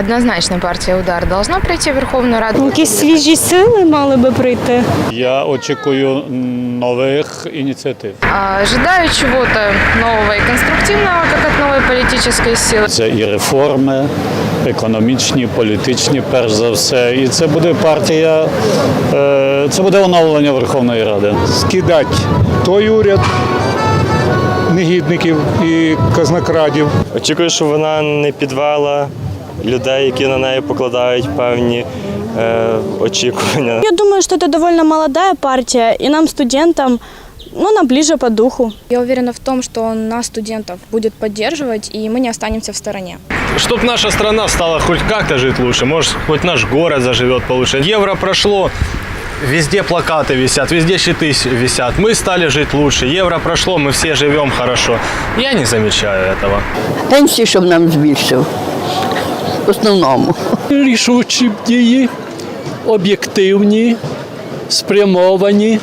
Однозначно партия «Удар» должна прийти в Верховную Раду. Якісь свіжі сили мали би прийти. Я очікую нових ініціатив. А, Ожидаю чего-то нового и конструктивного, как от новой политической силы. Це і реформи, економічні, політичні, перш за все. І це буде партія, е, це буде оновлення Верховної Ради. скидати той уряд негідників і казнокрадів. Очікую, що вона не підвела людей, які на неї покладають певні е, очікування. Я думаю, что это довольно молодая партия, и нам, студентам, ну, она ближе по духу. Я уверена в том, что нас, студентов, будет поддерживать, и мы не останемся в стороне. Чтоб наша страна стала хоть как-то жить лучше, может, хоть наш город заживет получше. Евро прошло, везде плакаты висят, везде щиты с- висят. Мы стали жить лучше. Евро прошло, мы все живем хорошо. Я не замечаю этого. Пенсію, щоб нам збільшив. В основному. рішучі дії, об'єктивні, спрямовані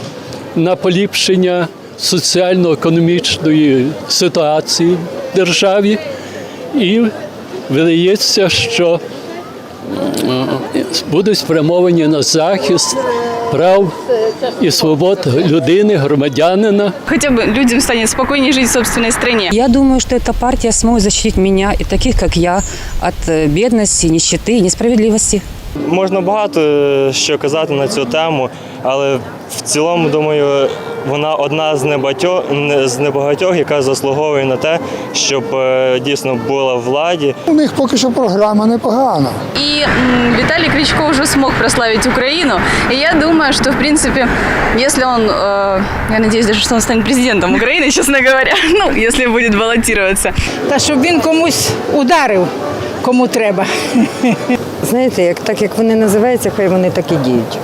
на поліпшення соціально-економічної ситуації в державі. І видається, що будуть спрямовані на захист прав і свобод людини, громадянина. хотя бы людям станет спокойнее жить в собственной стране. Я думаю, что эта партия сможет защитить меня и таких, как я, от э, бедности, нищеты и несправедливости. Можна багато е, що казати на цю тему, але в цілому, думаю, вона одна з небагатьох, з небагатьох, яка заслуговує на те, щоб е, дійсно була в владі. У них поки що програма непогана. И м, Виталий Кличко уже смог прославить Украину. И я думаю, что, в принципе, если он, э, я надеюсь даже, что он станет президентом Украины, честно говоря, ну, если будет баллотироваться. Та щоб він комусь ударив, кому треба. Знаєте, як, так як вони називаються, хай вони так і діють.